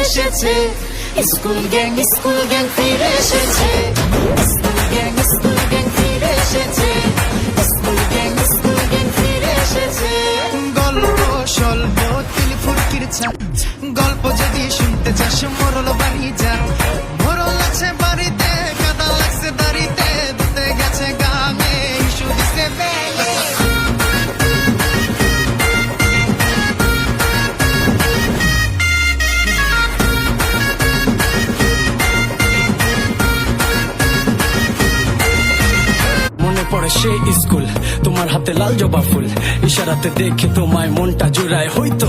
এসেছে। School gang school gang ফিরে এসেছে। স্কুল গ্যাং স্কুল গ্যাং ফিরে এসেছে। স্কুল গ্যাং স্কুল গ্যাং ফিরে এসেছে। গল্প স্বল্প, তিল ফুরকির ছাঁচ গল্প যদি শুনতে চাস, মরল বাড়ি পড়ে সে স্কুল। তোমার হাতে লাল জবা ফুল। ইশারাতে দেখে তোমায় মনটা জুড়ায়। হইতো